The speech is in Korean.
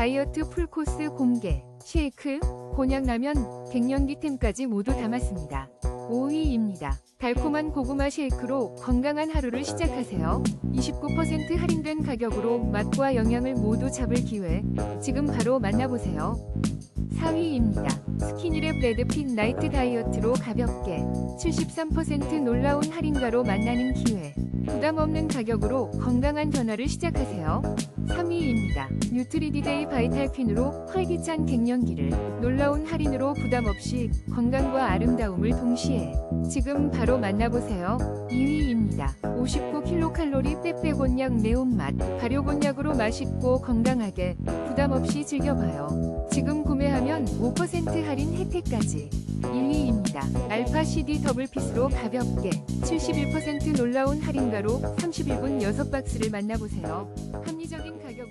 다이어트 풀코스 공개, 쉐이크, 곤약라면, 갱년기템까지 모두 담았습니다. 5위입니다. 달콤한 고구마 쉐이크로 건강한 하루를 시작하세요. 29% 할인된 가격으로 맛과 영양을 모두 잡을 기회. 지금 바로 만나보세요. 4위입니다. 스키니랩 레드핏 나이트 다이어트로 가볍게 73% 놀라운 할인가로 만나는 기회. 부담 없는 가격으로 건강한 변화를 시작하세요. 3위입니다. 뉴트리디데이 바이탈퀸으로 활기찬 갱년기를 놀라운 할인으로 부담 없이 건강과 아름다움을 동시에 지금 바로 만나보세요. 2위입니다. 59kcal 빼빼곤약 매운맛 발효곤약으로 맛있고 건강하게 부담 없이 즐겨봐요. 지금 구매하면 5% 할인 혜택까지. 1위 입니다. 알파 CD 더블피스로 가볍게 71% 놀라운 할인가로 31분 6박스를 만나보세요. 합리적인 가격